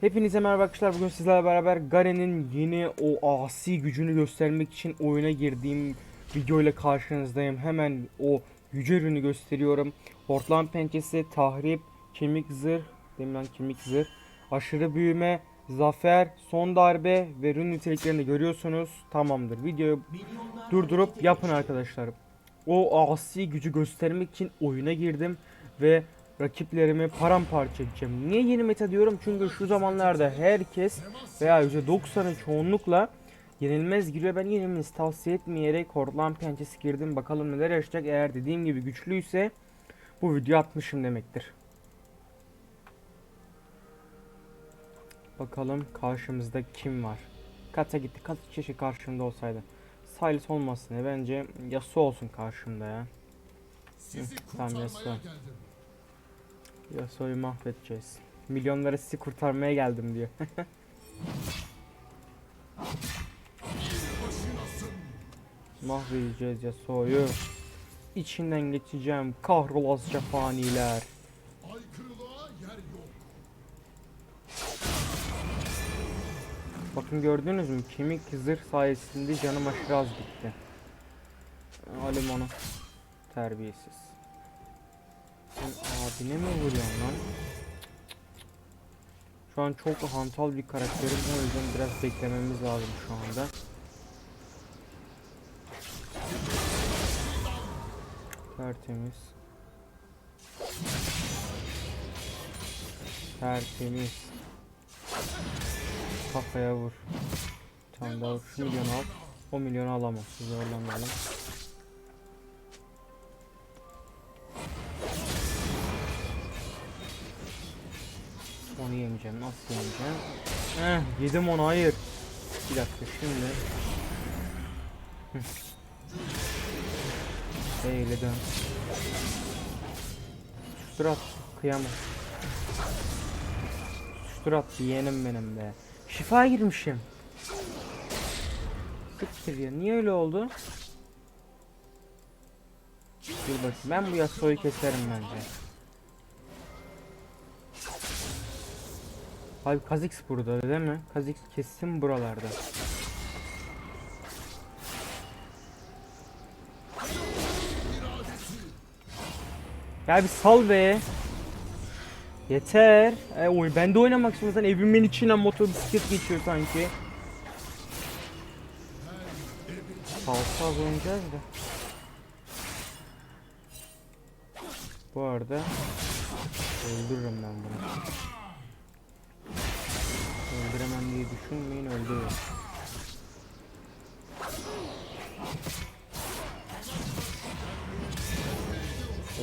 Hepinize merhaba arkadaşlar. Bugün sizlerle beraber Garen'in yeni o asi gücünü göstermek için oyuna girdiğim video ile karşınızdayım. Hemen o yüce ürünü gösteriyorum. Hortlan pençesi, tahrip, kemik zırh, deminden kemik zırh, aşırı büyüme, zafer, son darbe ve ürün niteliklerini görüyorsunuz. Tamamdır. Videoyu durdurup yapın arkadaşlar. O asi gücü göstermek için oyuna girdim ve rakiplerimi paramparça edeceğim. Niye yeni meta diyorum? Çünkü şu zamanlarda herkes veya %90'ı çoğunlukla yenilmez giriyor. Ben yenilmez tavsiye etmeyerek Hortlan pençesi girdim. Bakalım neler yaşayacak. Eğer dediğim gibi güçlüyse bu video atmışım demektir. Bakalım karşımızda kim var? Kata gitti. Kat keşke karşımda olsaydı. Silas olmasın. Bence Yasuo olsun karşımda ya. Sizi tamam, kurtarmaya Yasuo. geldim. Yasuo'yu mahvedeceğiz. Milyonları sizi kurtarmaya geldim diyor. Mahvedeceğiz Yasuo'yu. İçinden geçeceğim kahrolasıca faniler. Bakın gördünüz mü? Kemik zırh sayesinde canım aşırı az gitti. Alim onu. Terbiyesiz. Sen abine mi vuruyorsun lan? Şu an çok hantal bir karakterim o yüzden biraz beklememiz lazım şu anda. Tertemiz. Tertemiz. Kafaya vur. Tane daha vur. Şu milyonu al. O milyonu alamaz. Zorlamayalım. Onu yemeyeceğim. Nasıl yemeyeceğim? Heh, yedim onu. Hayır. Bir dakika şimdi. Eyle dön. Sustur at. Kıyamam. Sustur yeğenim benim be. Şifa girmişim. Siktir ya. Niye öyle oldu? Dur bakayım. Ben bu Yasuo'yu keserim bence. Abi Kha'Zix burada değil mi? Kha'Zix kesin buralarda. Ya bir sal be. Yeter. E, oy, ben de oynamak istiyorum. Sen evimin içine motor bisiklet geçiyor sanki. Salsa az oynayacağız da. Bu arada öldürürüm ben bunu. Düşünmeyin öldürürüm.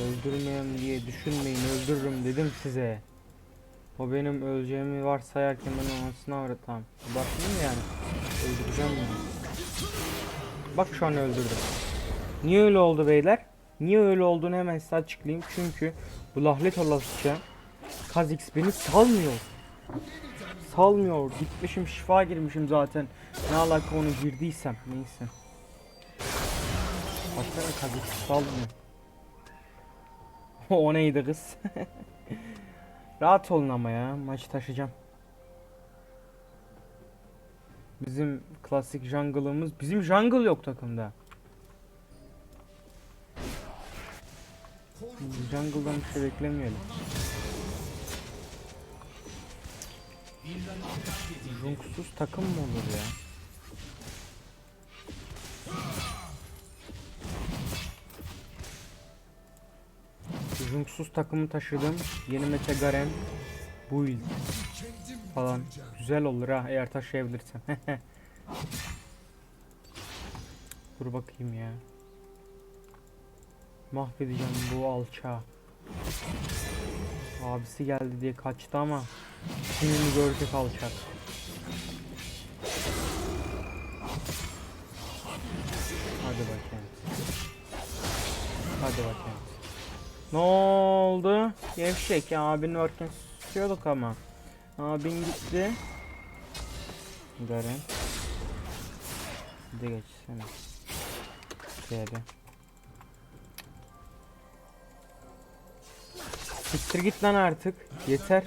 Öldürmeyeyim diye düşünmeyin öldürürüm dedim size. O benim öleceğimi varsayarken ben anasını ağrıtam. Bakmayayım yani. Öldüreceğim bunu. Bak şu an öldürdüm. Niye öyle oldu beyler? Niye öyle olduğunu hemen size açıklayayım. Çünkü bu lahlet olasıca Kha'Zix beni salmıyor. Salmıyor. Gitmişim şifa girmişim zaten. Ne alaka onu girdiysem. Neyse. Baksana Kha'Zix salmıyor. o neydi kız? Rahat olun ama ya. Maçı taşıyacağım. Bizim klasik jungle'ımız. Bizim jungle yok takımda. Jungle'dan bir şey beklemiyorum. Junksuz takım mı olur ya? Junksuz takımı taşıdım. Yeni meta Garen. Build falan. Güzel olur ha eğer taşıyabilirsem. Dur bakayım ya. Mahvedeceğim bu alçağı. Abisi geldi diye kaçtı ama şimdi görecek alçak. Hadi bakayım. Hadi bakayım. Ne oldu? Gevşek ya abinin varken susuyorduk ama. Abin gitti. Garen. De geçsene. TB. Siktir git lan artık. Yeter.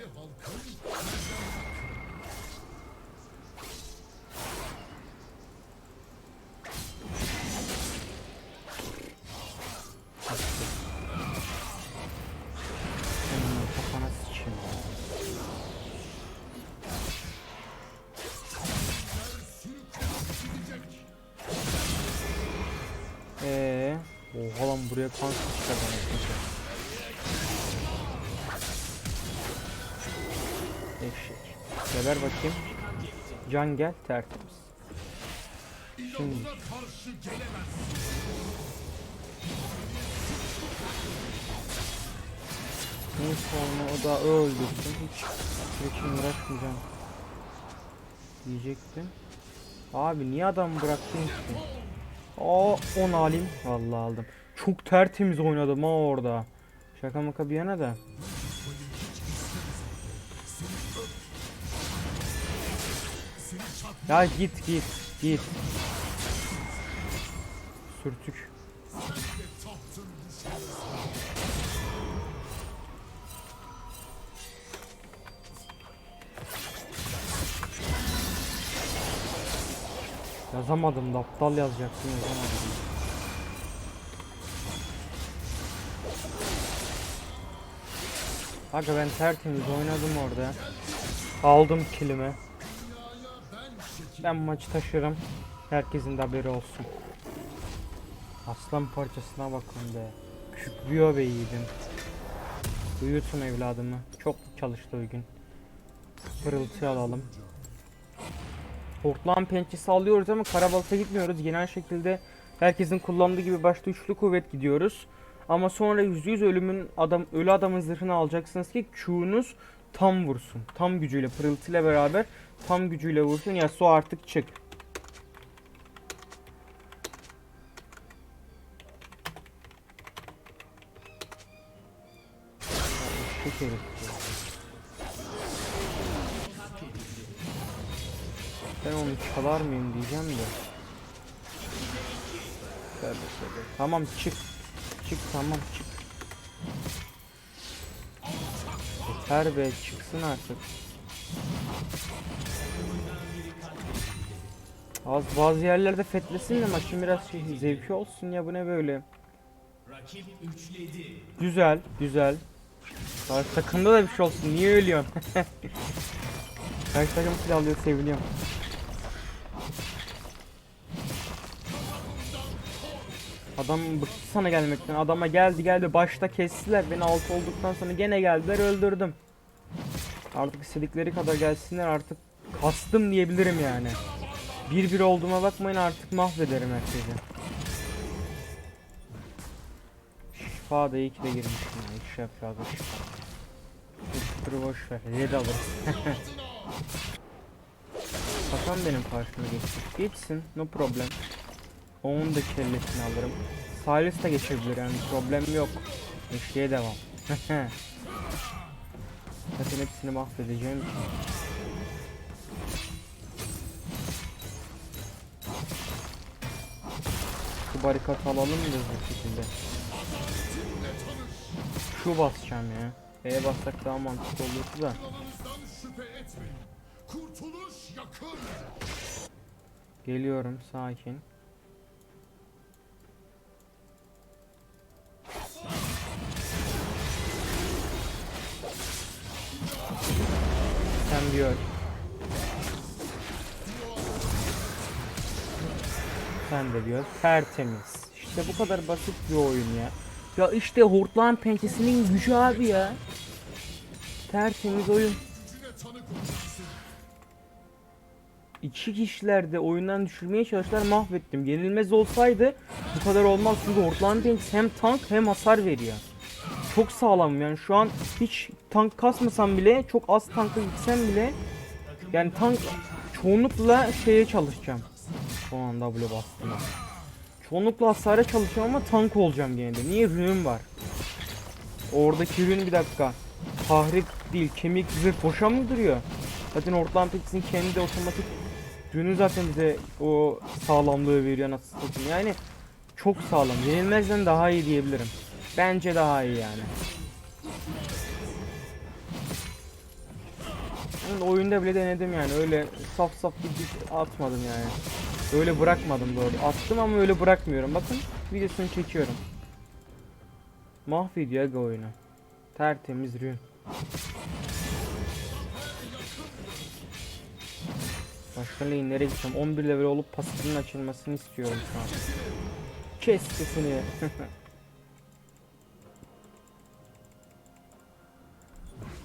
Ee, oha lan buraya kan çıkardan yapacağım. Geber bakayım. Can gel tertemiz. Şimdi neyse onu o da öldürsün. Hiç hiç uğraşmayacağım. Diyecektim. Abi niye adam bıraktın ki? Aa 10 alayım. Vallahi aldım. Çok tertemiz oynadım ha orada. Şaka maka bir yana da. Ya git git git. Sürtük. Yazamadım da aptal yazacaktım yazamadım. Aga ben tertemiz oynadım orada. Aldım kilimi. Ben maçı taşırım. Herkesin de haberi olsun. Aslan parçasına bakın be. Kükrüyor be yiğidim. Uyutun evladımı. Çok çalıştı o gün. Pırıltı alalım. Hortlan pençesi alıyoruz ama karabalta gitmiyoruz. Genel şekilde herkesin kullandığı gibi başta üçlü kuvvet gidiyoruz. Ama sonra %100 ölümün adam ölü adamın zırhını alacaksınız ki Q'nuz tam vursun. Tam gücüyle pırıltıyla beraber tam gücüyle vursun. Ya su artık çık. Ya. Ben onu çalar mıyım diyeceğim de. Tamam çık. Çık tamam çık. Yeter be çıksın artık. Az bazı yerlerde fetlesin de maçın biraz şey, zevki olsun ya bu ne böyle. Güzel güzel. Karşı takımda da bir şey olsun niye ölüyorsun? Karşı takım silah seviniyorum. Adam bıktı sana gelmekten. Adama geldi geldi başta kestiler. Beni alt olduktan sonra gene geldiler öldürdüm. Artık istedikleri kadar gelsinler artık kastım diyebilirim yani. Bir bir olduğuma bakmayın artık mahvederim herkesi. Şifa da iyi ki de girmişim ya. Şey yapıyor abi şifa. Boş ver. Red alırız. Hakan benim karşıma geçti. Geçsin. No problem. Onun da kellesini alırım. Silas da geçebilir yani problem yok. Eşeğe devam. Zaten hepsini mahvedeceğim. Şu barikatı alalım mı bu şekilde? Şu basacağım ya. E'ye bassak daha mantıklı olurdu da. Geliyorum sakin. Sen bir öl. Sen de öl. Tertemiz. İşte bu kadar basit bir oyun ya. Ya işte hortlan pençesinin gücü abi ya. Tertemiz oyun. İki kişiler de oyundan düşürmeye çalıştılar mahvettim. Yenilmez olsaydı bu kadar olmaz çünkü Hortland Tanks hem tank hem hasar veriyor. Çok sağlam yani şu an hiç tank kasmasam bile çok az tanka gitsem bile yani tank çoğunlukla şeye çalışacağım. Şu an W bastım. Çoğunlukla hasara çalışacağım ama tank olacağım gene de. Niye rünüm var? Oradaki ürün bir dakika. Tahrik değil kemik zırh boşa mı duruyor? Zaten Hortland Tanks'in kendi de otomatik ürünü zaten bize o sağlamlığı veriyor nasıl satayım. Yani çok sağlam. Yenilmezden daha iyi diyebilirim. Bence daha iyi yani. Yani oyunda bile denedim yani öyle saf saf bir atmadım yani. Öyle bırakmadım doğru. Attım ama öyle bırakmıyorum. Bakın videosunu çekiyorum. Mahvediyor aga oyunu. Tertemiz rün. Başka lane'lere gideceğim. 11 level olup pasifinin açılmasını istiyorum şu an. Kes sesini.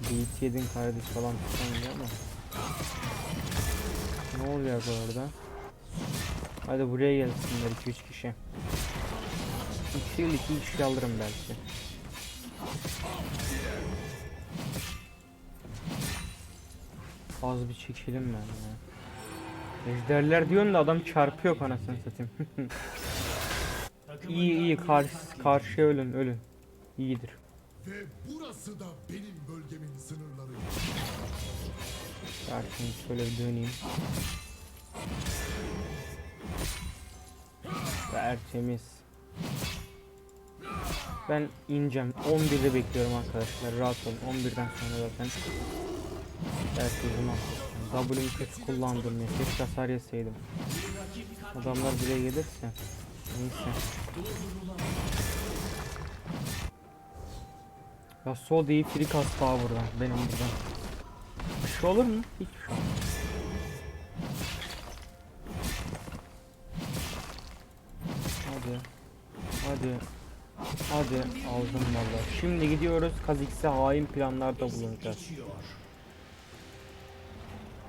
Beat yedin kardeş falan tutamıyor ama. Ne oluyor bu arada? Hadi buraya gelsinler 2-3 kişi. 2 yıl 2 kişi alırım belki. Az bir çekelim ben ya. Ejderler diyorsun da adam çarpıyor anasını satayım. iyi iyi karşı karşıya ölün ölün. İyidir. Ve burası da benim bölgemin sınırları. Karşını şöyle bir döneyim. Tertemiz. Ben ineceğim. 11'de bekliyorum arkadaşlar. Rahat olun. 11'den sonra zaten herkesim W'mi kötü kullandım ya. Keşke hasar yeseydim. Adamlar buraya gelirse. Neyse. Ya sol değil free kast daha buradan. Benim buradan. Bir şey olur mu? Hiçbir şey olmaz. Hadi. Hadi aldım valla. Şimdi gidiyoruz Kazix'e hain planlarda bulunacağız.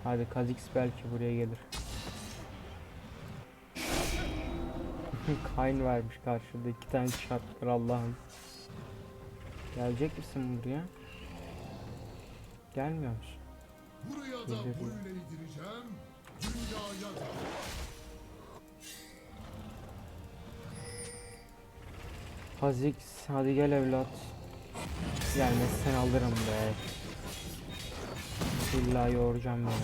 Hadi Kazix belki buraya gelir. Kayn varmış karşıda iki tane çarptır Allah'ım. Gelecek misin buraya? Gelmiyor musun? Buraya da eğdireceğim. Dünyaya da. Kha'Zix hadi gel evlat. Gelmezsen alırım be. İlla yoğuracağım beni.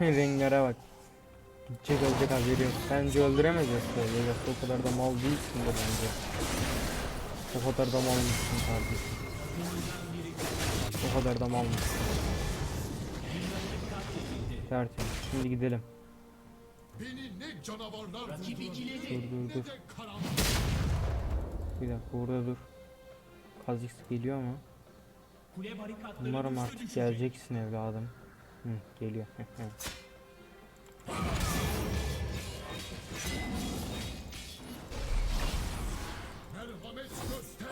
Renglere bak. Gidecek ölecek haberi yok. Bence öldüremez Yasuo'yu. Yasuo o kadar da mal değilsin de bence. O kadar da mal mısın kardeşim? O kadar da mal mısın? Tertemiz. Şimdi gidelim. Beni ne canavarlar vurdular Dur dur dur. Bir dakika burada dur. Kha'Zix geliyor mu? Umarım artık geleceksin evladım. Hı, geliyor. Merhamet göster.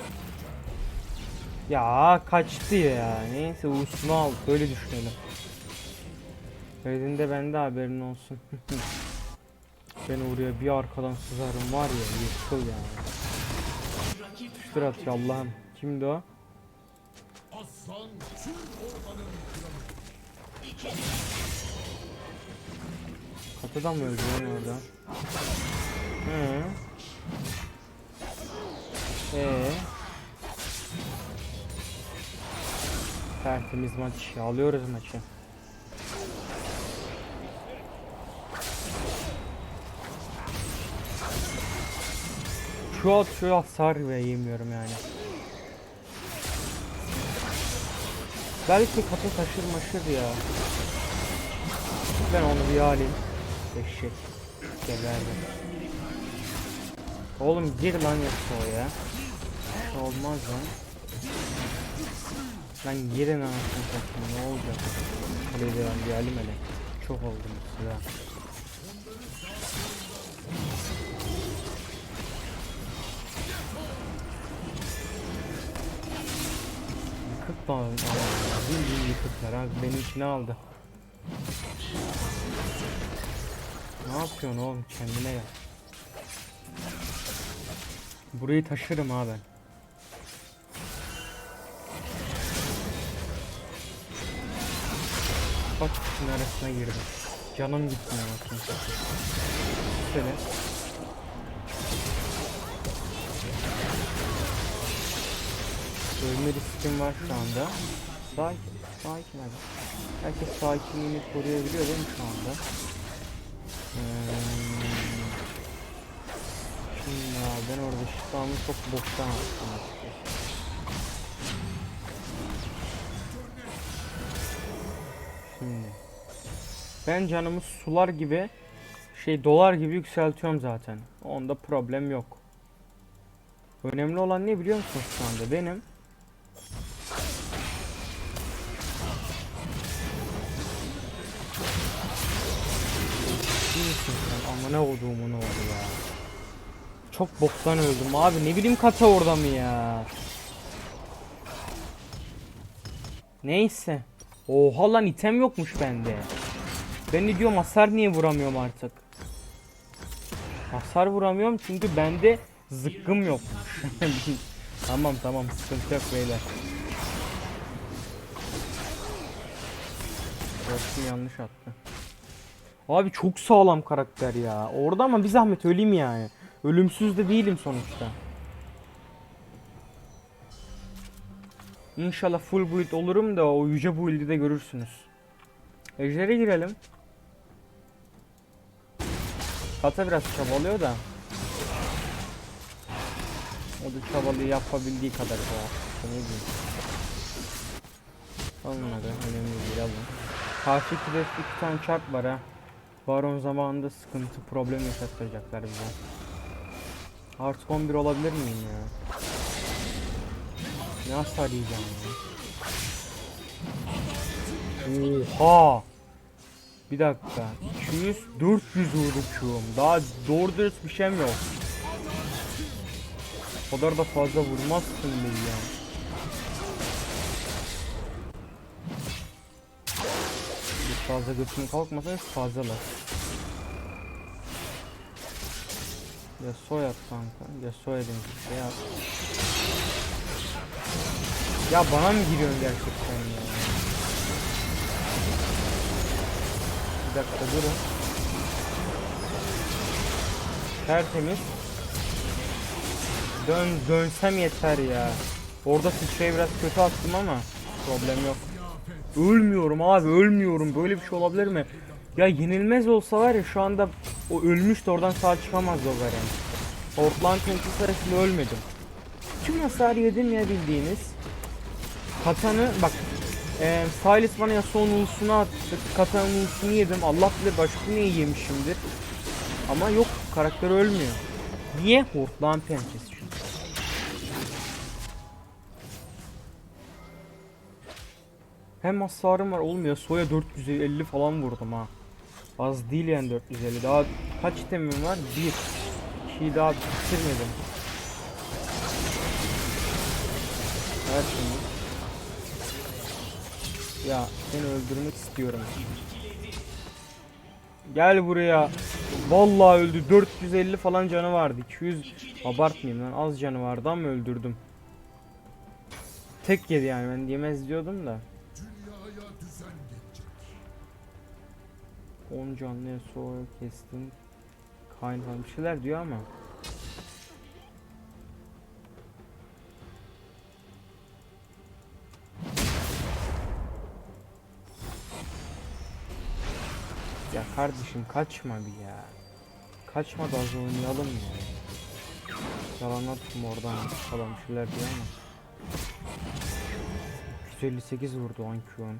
ya kaçtı ya. Neyse usunu al. Böyle düşünelim. Redinde bende haberin olsun. ben oraya bir arkadan sızarım var ya yıkıl ya. Tutuştur atıyor Allah'ım. Kimdi o? Katıdan mı öldü lan orada? Hı. Ee. Tertemiz maç. Alıyoruz maçı. Şu at şu hasar ve yemiyorum yani. Belki katı taşır maşır ya. Ben onu bir alayım. Eşek. Geberdi. Oğlum gir lan yoksa ya. Şey olmaz lan. Lan girin anasını satayım ne olacak? Hadi devam bir alayım hele. Çok oldu mesela. Bağlı. Bildiğin yıkıklar abi beni içine aldı. Ne yapıyorsun oğlum kendine gel. Burayı taşırım abi. Bak kuşun arasına girdim. Canım gitmiyor satayım. Şöyle. Ölme riskim var şu anda. Sakin, sakin abi. Herkes sakinliğini koruyabiliyor değil mi şu anda? Hmm. Şimdi ya ben orada şifamı çok boktan attım. Şimdi. Ben canımı sular gibi şey dolar gibi yükseltiyorum zaten. Onda problem yok. Önemli olan ne biliyor musun şu anda? Benim Amına olduğumun oğlu ya. çok boktan öldüm abi. Ne bileyim kata orada mı ya? Neyse. Oha lan item yokmuş bende. Ben ne diyorum hasar niye vuramıyorum artık? Hasar vuramıyorum çünkü bende zıkkım yokmuş. tamam tamam sıkıntı yok beyler. Dostum yanlış attı. Abi çok sağlam karakter ya. Orada ama bir zahmet öleyim yani. Ölümsüz de değilim sonuçta. İnşallah full build olurum da o yüce build'i de görürsünüz. Ejder'e girelim. Kata biraz çabalıyor da. O da çabalıyı yapabildiği kadar ya. Ne diyeyim. Alın hadi önemli değil alın. Karşı kiliste iki tane çarp var ha. Baron zamanında sıkıntı problem yaşattıracaklar bize. Artık 11 olabilir miyim ya? Ne hasar yiyeceğim ya? Oha! Bir dakika. 200, 400 vurdu Q'um. Daha doğru dürüst bir şeyim yok. O kadar da fazla vurmazsın beni ya. Fazla götünü kalkmasanız fazlalar. Ya soy at kanka. Ya soy edin ya. Ya bana mı giriyorsun gerçekten ya? Bir dakika durun. Tertemiz. Dön dönsem yeter ya. Orada sıçrayı biraz kötü attım ama problem yok. Ölmüyorum abi ölmüyorum. Böyle bir şey olabilir mi? Ya yenilmez olsa var ya şu anda o ölmüş de oradan sağ çıkamazdı o Garen. Portland Temple sırasında ölmedim. Tüm hasar yedim ya bildiğiniz. Katanı bak e, Silas bana Yasuo'nun ulusunu attı. Katanın ulusunu yedim. Allah bilir başka ne yemişimdir. Ama yok karakter ölmüyor. Niye? Hortlan pençesi Hem hasarım var olmuyor. Soya 450 falan vurdum ha. Az değil yani 450. Daha kaç itemim var? Bir. İkiyi daha bitirmedim. Evet şimdi. Ya seni öldürmek istiyorum. Gel buraya. Vallahi öldü. 450 falan canı vardı. 200 abartmayayım lan. Az canı vardı ama öldürdüm. Tek yedi yani ben diyemez diyordum da. 10 canlı sonra kestin. Kayn falan bir şeyler diyor ama. Ya kardeşim kaçma bir ya. Kaçma da az oynayalım ya. Yalan attım oradan falan bir şeyler diyor ama. 258 vurdu Ankyuan.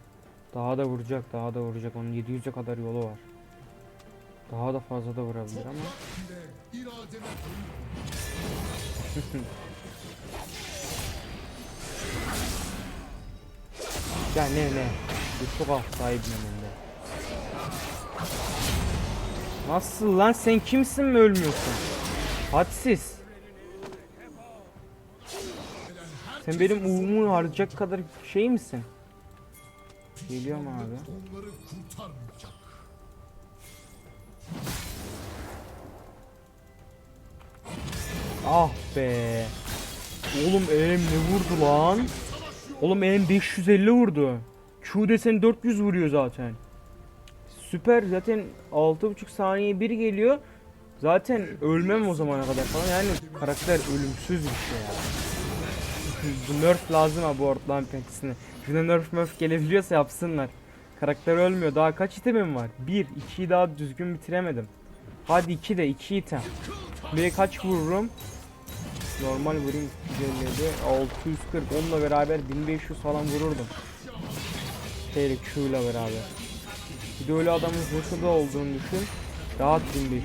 Daha da vuracak, daha da vuracak. Onun 700'e kadar yolu var. Daha da fazla da vurabilir ama. Ya ne ne? Bir çok alt sahibim. Nasıl lan sen kimsin mi ölmüyorsun? Hadsiz. Sen benim umumu harcayacak kadar şey misin? Geliyorum abi. onları kurtarmayacak. Ah be. Oğlum elim ne vurdu lan? Oğlum elim 550 vurdu. Q desen 400 vuruyor zaten. Süper zaten 6.5 saniye bir geliyor. Zaten ölmem o zamana kadar falan. Yani karakter ölümsüz bir şey ya. bu nerf lazım ha bu ortalan pentisine. Şuna nerf nerf gelebiliyorsa yapsınlar. Karakter ölmüyor. Daha kaç itemim var? 1, 2'yi daha düzgün bitiremedim. Hadi 2 de 2 item. Buraya kaç vururum? Normal vurayım 257 640 onunla beraber 1500 falan vururdum. Şeyle Q ile beraber. Bir de öyle adamın da olduğunu düşün. Rahat 1500.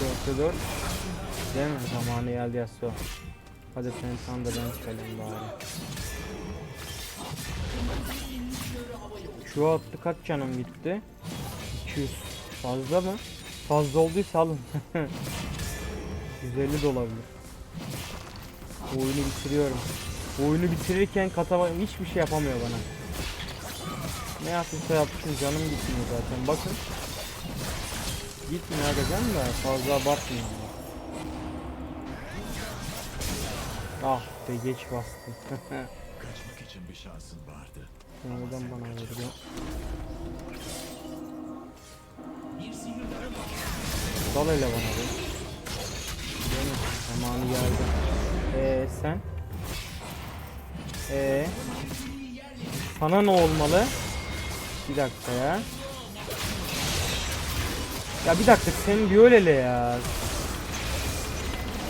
Dörtte dört. Değil mi? Zamanı geldi Yasuo. Hadi sen ben çıkalım bari. Şu attı kaç canım gitti? 200. Fazla mı? Fazla olduysa alın. 150 de olabilir. Oyunu bitiriyorum. Oyunu bitirirken katama hiçbir şey yapamıyor bana. Ne yapıyorsa yapsın canım gitmiyor zaten bakın. Gitmiyor agacım da fazla abartmayın. Ah be geç bastım. Kaçmak için bir şansın vardı. Neden bana vurdu? Dal hele bana be. Zamanı geldi. Eee sen? Eee? Sana ne olmalı? Bir dakika ya. Ya bir dakika sen bir öyle ya.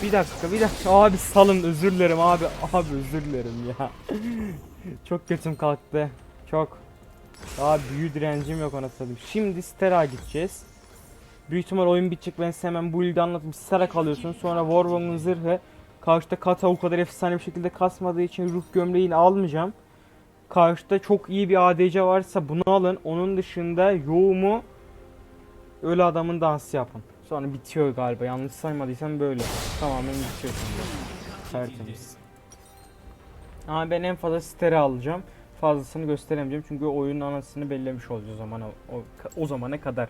Bir dakika bir dakika abi salın özür dilerim abi abi özür dilerim ya. Çok kötüm kalktı. Çok. Daha büyü direncim yok ona satayım. Şimdi Stera gideceğiz. Büyük ihtimal oyun bitecek ben size hemen bu ilde anlatayım. Stera kalıyorsun sonra Warwong'un zırhı. Karşıda Kata o kadar efsane bir şekilde kasmadığı için ruh gömleğini almayacağım. Karşıda çok iyi bir ADC varsa bunu alın. Onun dışında yoğumu ölü adamın dansı yapın. Sonra bitiyor galiba. Yanlış saymadıysam böyle. Tamamen bitiyor sonra. Tertemiz. Ama ben en fazla stere alacağım. Fazlasını gösteremeyeceğim çünkü oyunun anasını bellemiş olacağız o zamana o, o zamana kadar.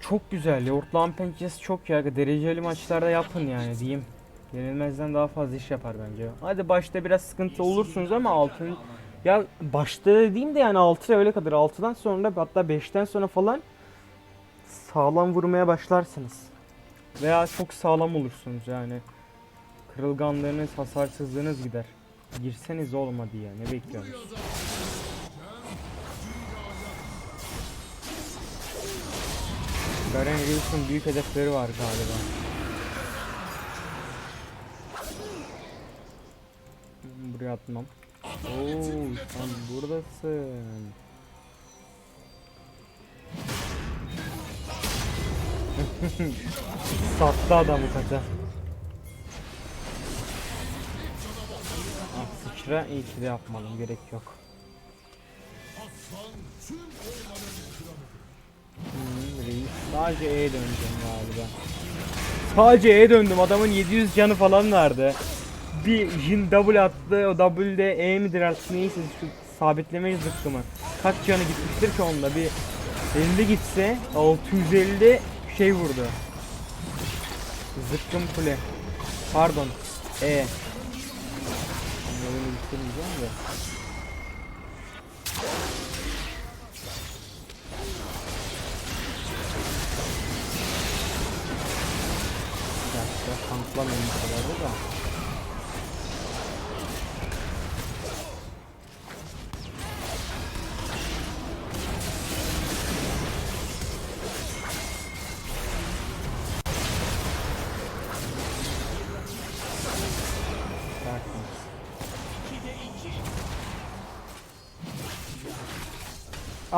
Çok güzel. Yoğurtlan pençesi çok ya. Dereceli maçlarda yapın yani diyeyim. Yenilmezden daha fazla iş yapar bence. Hadi başta biraz sıkıntı olursunuz ama altın ya başta dediğim de yani 6 öyle kadar 6'dan sonra hatta 5'ten sonra falan sağlam vurmaya başlarsınız. Veya çok sağlam olursunuz yani. Kırılganlığınız, hasarsızlığınız gider. Girseniz olmadı ya. Ne bekliyorsunuz? Garen Reeves'in büyük hedefleri var galiba. Buraya atmam. Oo, sen buradasın. Sattı adamı kaça. Ah sıçra iyi ki de yapmadım gerek yok. Hmm, reis. Sadece E'ye döneceğim galiba. Sadece E'ye döndüm adamın 700 canı falan vardı. Bir Jin W attı o W'de E midir artık neyse şu sabitleme zıkkı mı? Kaç canı gitmiştir ki onda bir 50 gitse 650 şey vurdu. Zıkkım kule. Pardon. E. Oyunu bitirmeyeceğim de. Bir bu kadar da.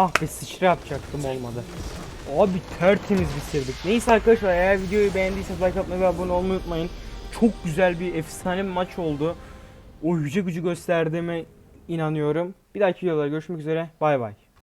Ah be sıçra yapacaktım olmadı. Abi tertemiz bitirdik. Neyse arkadaşlar eğer videoyu beğendiyseniz like atmayı ve abone olmayı unutmayın. Çok güzel bir efsane bir maç oldu. O yüce gücü gösterdiğime inanıyorum. Bir dahaki videolarda görüşmek üzere. Bay bay.